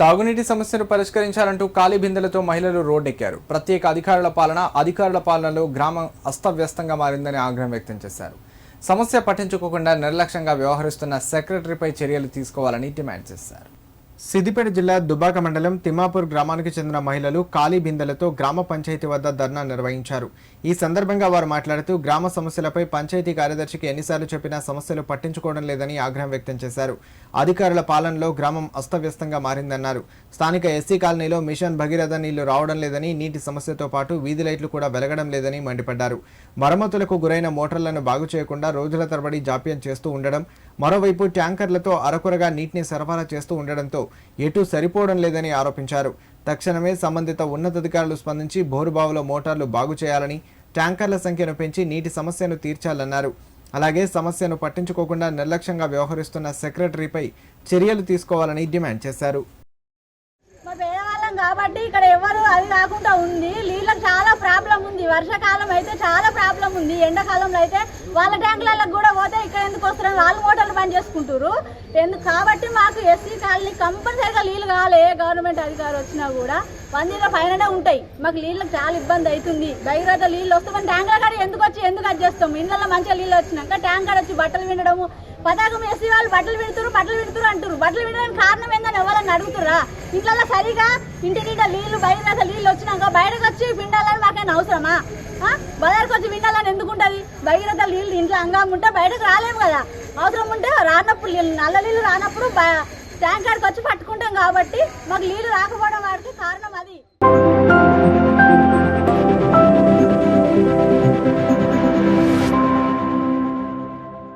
తాగునీటి సమస్యను పరిష్కరించాలంటూ ఖాళీ బిందెలతో మహిళలు రోడ్డెక్కారు. ప్రత్యేక అధికారుల పాలన అధికారుల పాలనలో గ్రామం అస్తవ్యస్తంగా మారిందని ఆగ్రహం వ్యక్తం చేశారు. సమస్య పట్టించుకోకుండా నిర్లక్ష్యంగా వ్యవహరిస్తున్న సెక్రటరీపై చర్యలు తీసుకోవాలని డిమాండ్ చేశారు. సిద్దిపేట జిల్లా దుబాక మండలం తిమ్మాపూర్ గ్రామానికి చెందిన మహిళలు ఖాళీ బిందెలతో గ్రామ పంచాయతీ వద్ద ధర్నా నిర్వహించారు. ఈ సందర్భంగా వారు మాట్లాడుతూ గ్రామ సమస్యలపై పంచాయతీ కార్యదర్శికి ఎన్నిసార్లు చెప్పినా సమస్యలు పట్టించుకోవడం లేదని ఆగ్రహం వ్యక్తం చేశారు. అధికారుల పాలనలో గ్రామం అస్తవ్యస్తంగా మారిందన్నారు. స్థానిక ఎస్సీ కాలనీలో మిషన్ భగీరథ నీళ్ళు రావడం లేదని నీటి సమస్యతో పాటు వీధి లైట్లు కూడా వెలగడం లేదని మండిపడ్డారు. మరమ్మతులకు గురైన మోటార్లను బాగు చేయకుండా రోజుల తరబడి జాప్యం చేస్తూ ఉండడం మరోవైపు ట్యాంకర్లతో అరకొరగా నీటిని సరఫరా చేస్తూ ఉండడంతో ఎటూ సరిపోవడం లేదని ఆరోపించారు. తక్షణమే సంబంధిత ఉన్నతాధికారులు స్పందించి బోరుబావుల మోటార్లు బాగు చేయాలని ట్యాంకర్ల సంఖ్యను పెంచి నీటి సమస్యను తీర్చాలన్నారు. అలాగే సమస్యను పట్టించుకోకుండా నిర్లక్ష్యంగా వ్యవహరిస్తున్న సెక్రటరీపై చర్యలు తీసుకోవాలని డిమాండ్ చేశారు. కాబట్టి ఇక్కడ ఎవరు అది కాకుండా ఉంది. నీళ్ళకి చాలా ప్రాబ్లం ఉంది. వర్షాకాలం అయితే చాలా ప్రాబ్లం ఉంది. ఎండాకాలంలో అయితే వాళ్ళ ట్యాంకులలో కూడా పోతే ఇక్కడ ఎందుకు వస్తున్నారు? వాళ్ళు మోటార్లు బంద్ చేసుకుంటారు ఎందుకు కాబట్టి మాకు ఎస్సీ కాలనీ కంపల్సరీగా నీళ్ళు కావాలి. ఏ గవర్నమెంట్ అధికారి వచ్చినా కూడా వందల పైననే ఉంటాయి. మాకు నీళ్ళకి చాలా ఇబ్బంది అవుతుంది. బయట నీళ్ళు వస్తే మన ట్యాంకుల కాడ ఎందుకు వచ్చి ఎందుకు అది చేస్తాం? ఇళ్ళలో మంచిగా నీళ్ళు వచ్చినాక ట్యాంకర్ వచ్చి బట్టలు వినడము. పతాకం ఎస్సీ వాళ్ళు బట్టలు పెడుతురు బట్టలు పెడుతురు అంటారు బట్టలు వినడానికి కారణం ఏందని ఎవరన్నా అడుగుతురా ఇంట్లో సరిగా ఇంటి నిండా నీళ్ళు బయట నీళ్ళు వచ్చినాక బయటకు వచ్చి పిండాలని మాకైనా అవసరమా? బజార్కి వచ్చి పిండాలని ఎందుకు ఉంటుంది భగీరథ నీళ్ళు ఇంట్లో అంగం ఉంటే బయటకు రాలేము కదా. అవసరం ఉంటే రానప్పుడు నల్ల నీళ్ళు రానప్పుడు ట్యాంక్ ట్యాంకర్కి వచ్చి పట్టుకుంటాం కాబట్టి మాకు నీళ్ళు రాకపోవడం వాడికి కారణం అది.